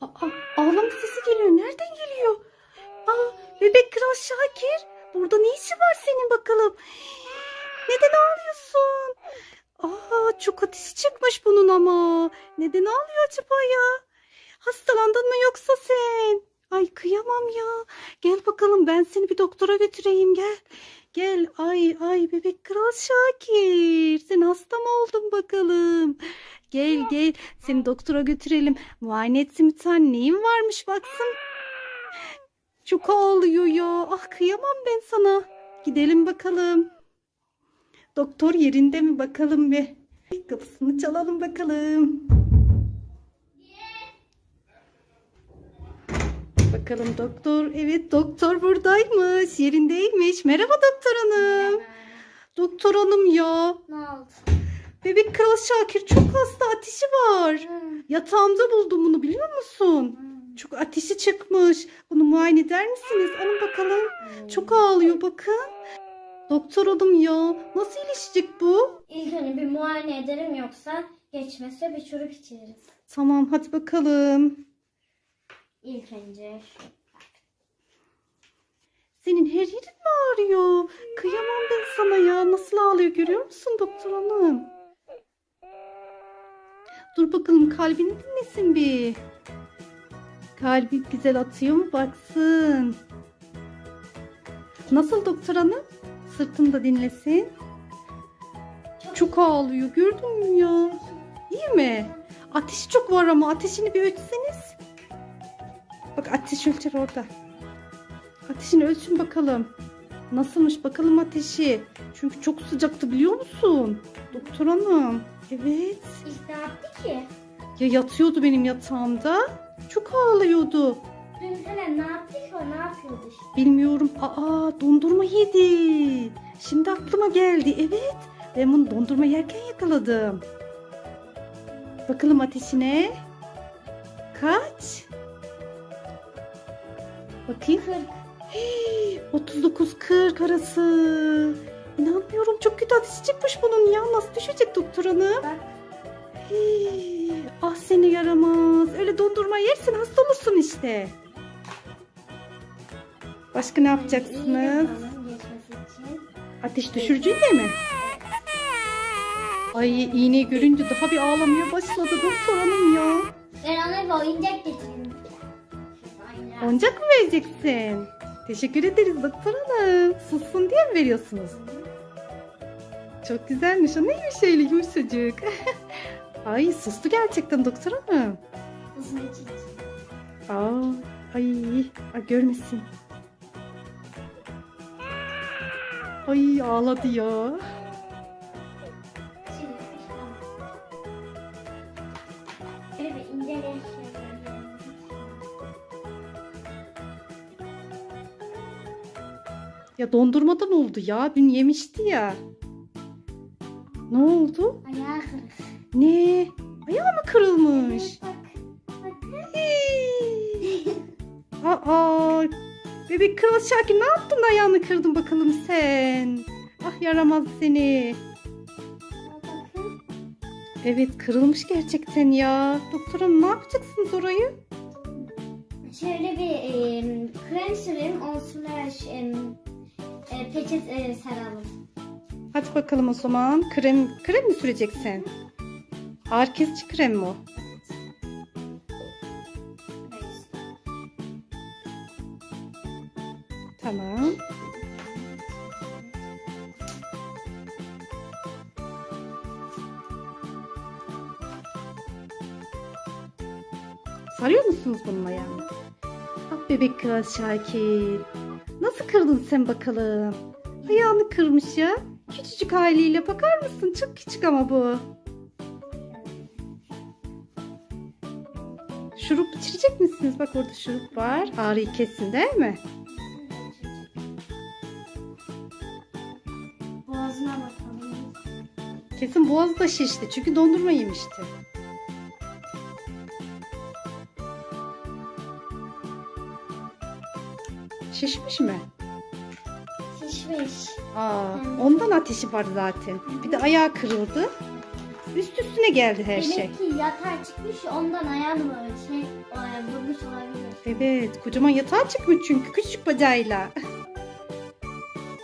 Aa, ağlama sesi geliyor. Nereden geliyor? Aa, bebek kral Şakir. Burada ne işi var senin bakalım? Neden ağlıyorsun? Aa, çok ateşi çıkmış bunun ama. Neden ağlıyor acaba ya? Hastalandın mı yoksa sen? Ay kıyamam ya. Gel bakalım ben seni bir doktora götüreyim gel. Gel ay ay bebek kral Şakir. Sen hasta mı oldun bakalım? Gel gel seni doktora götürelim. Muayene etsin bir tane neyin varmış baksın. Çok ağlıyor ya. Ah kıyamam ben sana. Gidelim bakalım. Doktor yerinde mi bakalım bir. Kapısını çalalım bakalım. Bakalım doktor. Evet doktor buradaymış. Yerindeymiş. Merhaba doktor hanım. Doktor hanım ya. Ne oldu? Bebek kral Şakir çok hasta ateşi var. Yatağımda buldum bunu biliyor musun? Çok ateşi çıkmış. Bunu muayene eder misiniz? Alın bakalım. Çok ağlıyor bakın. Doktor hanım ya. Nasıl iyileşecek bu? İlk önce bir muayene ederim yoksa geçmezse bir çürük içeriz. Tamam hadi bakalım. İlk önce. Senin her yerin mi ağrıyor? Kıyamam ben sana ya. Nasıl ağlıyor görüyor musun doktor hanım? Dur bakalım kalbini dinlesin bir. Kalbi güzel atıyor mu baksın. Nasıl doktor hanım? Sırtını da dinlesin. Çok ağlıyor gördün mü ya? İyi mi? Ateşi çok var ama ateşini bir ölçseniz. Bak ateş ölçer orada. Ateşini ölçün bakalım. Nasılmış bakalım ateşi. Çünkü çok sıcaktı biliyor musun? Doktor hanım. Evet. İlk ne yaptı ki? Ya yatıyordu benim yatağımda. Çok ağlıyordu. Dün falan ne yaptı ki o ne yapıyordu işte? Bilmiyorum. Aa dondurma yedi. Şimdi aklıma geldi. Evet. Ben bunu dondurma yerken yakaladım. Bakalım ateşine. Kaç? Bakayım. 40. 39-40 arası. İnanmıyorum çok kötü ateşi çıkmış bunun ya. Nasıl düşecek doktor hanım? Hii, ah seni yaramaz. Öyle dondurma yersin hasta olursun işte. Başka ne İğne yapacaksınız? Ateş düşürücüyle mi? Ay iğneyi görünce daha bir ağlamaya başladı doktor hanım ya. Ben ona bir oyuncak getireyim. Oyuncak. Oyuncak mı vereceksin? Teşekkür ederiz doktor hanım. Sussun diye mi veriyorsunuz? Çok güzelmiş. O neymiş öyle yumuşacık. Ay sustu gerçekten doktor hanım. Aa, ay, ay görmesin. Ay ağladı ya. İnceleyelim. Ya dondurmadan oldu ya. Dün yemişti ya. Ne oldu? Ayağı kırık. Ne? Ayağı mı kırılmış? Bak. Bak. Hii. Aa, bebek kral Şakir ne yaptın ayağını kırdın bakalım sen? Ah yaramaz seni. Bakın. Evet kırılmış gerçekten ya. Doktorum ne yapacaksınız orayı? Şöyle bir e, krem sürelim. On slash e, e, peçet e, saralım. Hadi bakalım o zaman. Krem krem mi süreceksin? Ağrı kesici krem mi o? Tamam. Sarıyor musunuz bununla yani? Ah bebek kral Şakir. Nasıl kırdın sen bakalım? Ayağını kırmış ya. Küçücük haliyle bakar mısın? Çok küçük ama bu. Şurup içirecek misiniz? Bak orada şurup var. Ağrıyı kessin değil mi? Boğazına bakalım. Kesin boğazı da şişti. Çünkü dondurma yemişti. Şişmiş mi? Şişmiş. Aa, ondan ateşi var zaten. Bir de ayağı kırıldı. üst üstüne geldi her şey. Demek ki yatağa çıkmış ondan ayağını böyle şey e, vurmuş olabilir. Evet kocaman yatağa çıkmış çünkü küçük bacağıyla.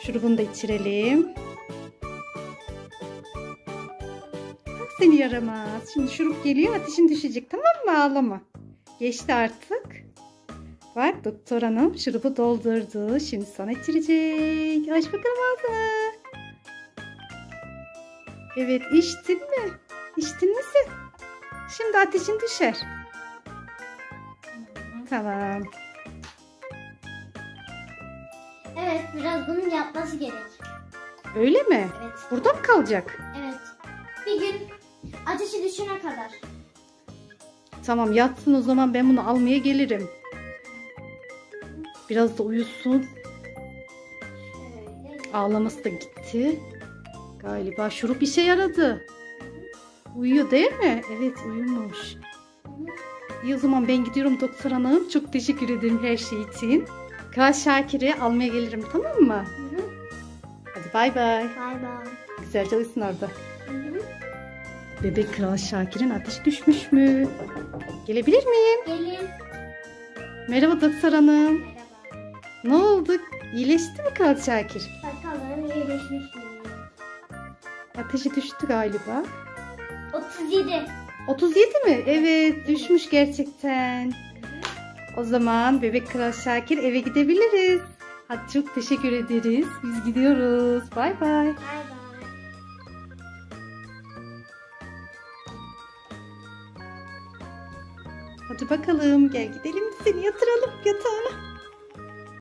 Şurubunu da içirelim. Bak seni yaramaz. Şimdi şurup geliyor ateşin düşecek tamam mı ağlama. Geçti artık. Bak doktor hanım şurubu doldurdu. Şimdi sana içirecek. Aç bakalım ağzını. Evet içtin mi? İçtin mi sen? Şimdi ateşin düşer. Tamam. Evet biraz bunun yapması gerek. Öyle mi? Evet. Burada mı kalacak? Evet. Bir gün ateşi düşene kadar. Tamam yatsın o zaman ben bunu almaya gelirim. Biraz da uyusun. Ağlaması da gitti. Galiba şurup işe yaradı. Uyuyor değil mi? Evet uyumuş. İyi o zaman ben gidiyorum doktor hanım. Çok teşekkür ederim her şey için. Kral Şakir'i almaya gelirim tamam mı? Hı hı. Hadi bay bay. Bay bay. Güzelce uyusun orada. Hı hı. Bebek Kral Şakir'in ateşi düşmüş mü? Gelebilir miyim? Gelin. Merhaba doktor hanım. Ne oldu? İyileşti mi Kral Şakir? Bakalım iyileşmiş mi? Ateşi düştü galiba. 37. 37 mi? Evet düşmüş gerçekten. O zaman bebek kral Şakir eve gidebiliriz. Hadi çok teşekkür ederiz. Biz gidiyoruz. Bay bay. Bay bay. Hadi bakalım gel gidelim seni yatıralım yatağına.